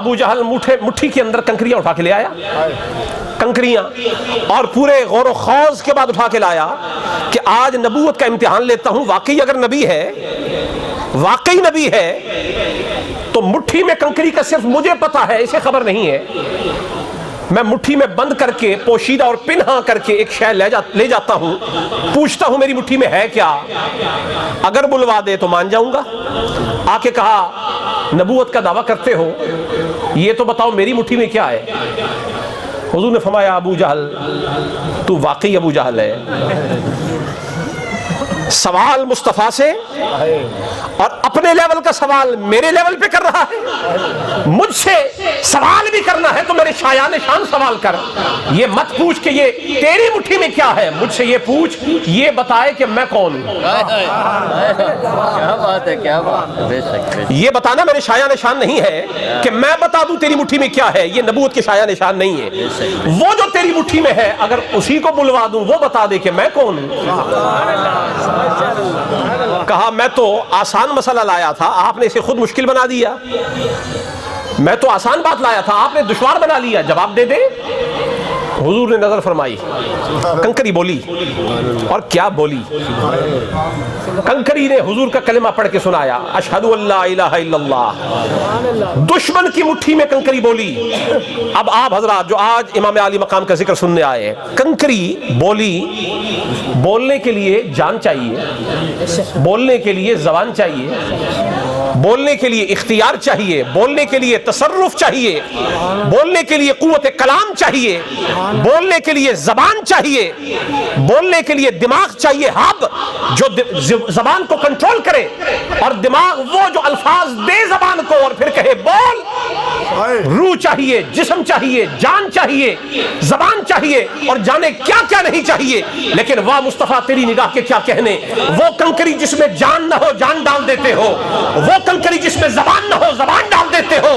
ابو جہل مٹھے مٹھی کے اندر کنکریاں اٹھا کے لے آیا۔ کنکریاں۔ اور پورے غور و خوض کے بعد اٹھا کے لایا کہ آج نبوت کا امتحان لیتا ہوں۔ واقعی اگر نبی ہے، واقعی نبی ہے، تو مٹھی میں کنکری کا صرف مجھے پتا ہے، اسے خبر نہیں ہے۔ میں مٹھی میں بند کر کے پوشیدہ اور پنہا کر کے ایک شے لے جا لے جاتا ہوں۔ پوچھتا ہوں میری مٹھی میں ہے کیا؟ اگر بلوا دے تو مان جاؤں گا؟ آ کے کہا، نبوت کا دعویٰ کرتے ہو یہ تو بتاؤ میری مٹھی میں کیا ہے؟ حضور نے فرمایا، ابو جہل، تو واقعی ابو جہل ہے۔ سوال مصطفیٰ سے اور اپنے لیول کا سوال میرے لیول پہ کر رہا ہے۔ مجھ سے سوال بھی کرنا ہے تو میرے شایان شان سوال کر۔ یہ مت پوچھ کہ یہ تیری مٹھی میں کیا ہے۔ مجھ سے یہ پوچھ یہ بتائے کہ میں کون ہوں۔ کیا بات ہے کیا بات یہ بتانا میرے شایان شان نہیں ہے کہ میں بتا دوں تیری مٹھی میں کیا ہے۔ یہ نبوت کے شایان شان نہیں ہے۔ وہ جو تیری مٹھی میں ہے اگر اسی کو بلوا دوں وہ بتا دے کہ میں کون ہوں۔ کہا میں تو آسان مسئلہ لایا تھا، آپ نے اسے خود مشکل بنا دیا۔ میں تو آسان بات لایا تھا، آپ نے دشوار بنا لیا۔ جواب دے دے حضور نے نظر فرمائی۔ کنکری بولی۔ اور کیا بولی؟ کنکری نے حضور کا کلمہ پڑھ کے سنایا۔ اشہد اللہ الہ الا اللہ۔ دشمن کی مٹھی میں کنکری بولی۔ اب آپ حضرات جو آج امام علی مقام کا ذکر سننے آئے کنکری بولی بولنے کے لیے جان چاہیے، بولنے کے لیے زبان چاہیے، بولنے کے لیے اختیار چاہیے، بولنے کے لیے تصرف چاہیے، بولنے کے لیے قوت کلام چاہیے۔ بولنے کے لیے زبان چاہیے۔ بولنے کے لیے دماغ چاہیے ہب جو زبان کو کنٹرول کرے۔ اور دماغ وہ جو الفاظ دے زبان کو اور پھر کہے بول۔ روح چاہیے جسم چاہیے جان چاہیے زبان چاہیے۔ اور جانے کیا کیا نہیں چاہیے۔ لیکن واہ مصطفیٰ تیری نگاہ کے کیا کہنے۔ وہ کنکری جس میں جان نہ ہو جان ڈال دیتے ہو۔ وہ کنکری جس میں زبان نہ ہو زبان ڈال دیتے ہو۔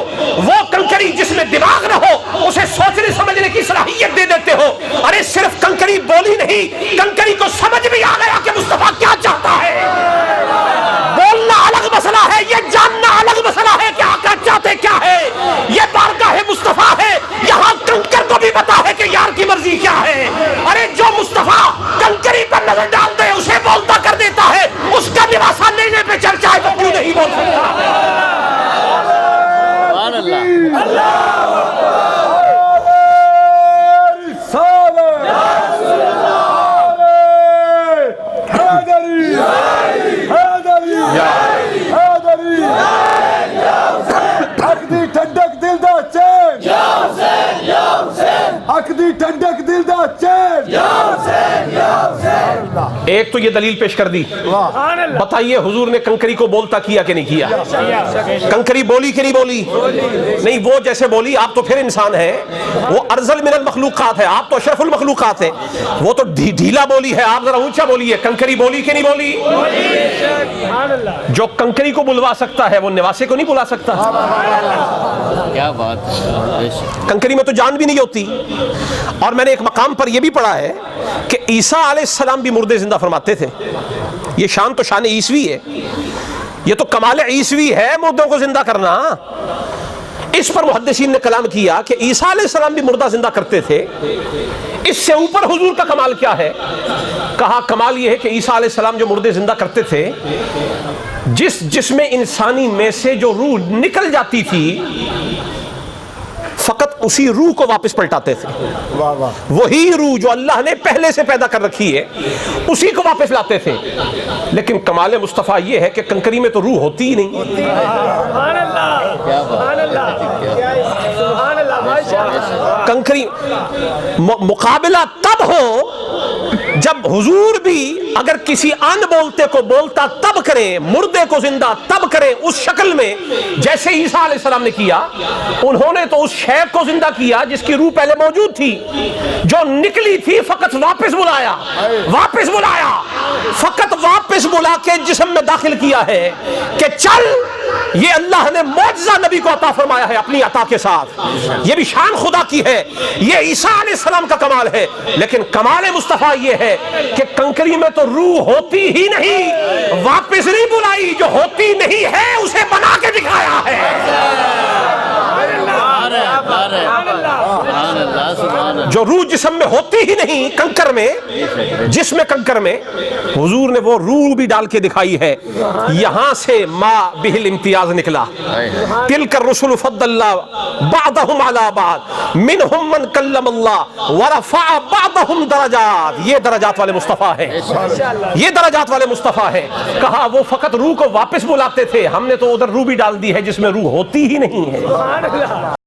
Hak değil, tendek ایک تو یہ دلیل پیش کر دی. بتائیے حضور نے کنکری کو بولتا کیا کہ نہیں کیا؟ کنکری بولی کہ نہیں بولی؟ نہیں وہ جیسے بولی آپ تو پھر انسان ہے وہ ارزل من المخلوقات ہے آپ تو اشرف المخلوقات ہے وہ تو ڈھی- ڈھیلا بولی ہے آپ ذرا اونچا بولی ہے کنکری بولی کہ نہیں بولی؟ جو کنکری کو بلوا سکتا ہے وہ نواسے کو نہیں بلا سکتا؟ کیا بات کنکری میں تو جان بھی نہیں ہوتی. اور میں نے ایک مقام پر یہ بھی پڑھا ہے کہ عیسیٰ علیہ السلام بھی مردے زندہ فرماتے تھے۔ یہ شان تو شان عیسوی ہے۔ یہ تو کمال عیسوی ہے مردوں کو زندہ کرنا۔ اس پر محدثین نے کلام کیا کہ عیسیٰ علیہ السلام بھی مردہ زندہ کرتے تھے۔ اس سے اوپر حضور کا کمال کیا ہے؟ کہا، کمال یہ ہے کہ عیسیٰ علیہ السلام جو مردے زندہ کرتے تھے، جس جسم انسانی میں سے جو روح نکل جاتی تھی فقط اسی روح کو واپس پلٹاتے تھے۔ وہی روح جو اللہ نے پہلے سے پیدا کر رکھی ہے اسی کو واپس لاتے تھے۔ لیکن کمال مصطفیٰ یہ ہے کہ کنکری میں تو روح ہوتی ہی نہیں۔ کیا بات کنکری مقابلہ تب ہو جب حضور بھی اگر کسی ان بولتے کو بولتا تب کریں مردے کو زندہ تب کریں اس شکل میں، جیسے عیسیٰ علیہ السلام نے کیا، انہوں نے تو اس شیخ کو زندہ کیا جس کی روح پہلے موجود تھی، جو نکلی تھی فقط واپس بلایا واپس بلایا، فقط واپس بلا کے جسم میں داخل کیا ہے کہ چل، یہ اللہ نے معجزہ نبی کو عطا فرمایا ہے اپنی عطا کے ساتھ۔ یہ بھی شان خدا کی ہے۔ یہ عیسیٰ علیہ السلام کا کمال ہے، لیکن کمال مصطفیٰ یہ ہے کہ کنکری میں تو روح ہوتی ہی نہیں۔ واپس نہیں بلائی جو ہوتی نہیں ہے اسے بنا کے دکھایا ہے۔ جو روح جسم میں ہوتی ہی نہیں کنکر میں، جس میں کنکر میں، حضور نے وہ روح بھی ڈال کے دکھائی ہے۔ یہاں سے ما بہل امتیاز نکلا۔ تل کر رسول فضل اللہ بعضهم على بعض۔ منهم من کلم اللہ ورفع بعضهم درجات۔ یہ درجات والے مصطفیٰ ہیں۔ یہ درجات والے مصطفیٰ ہیں۔ کہا وہ فقط روح کو واپس بلاتے تھے۔ ہم نے تو ادھر روح بھی ڈال دی ہے جس میں روح ہوتی ہی نہیں ہے۔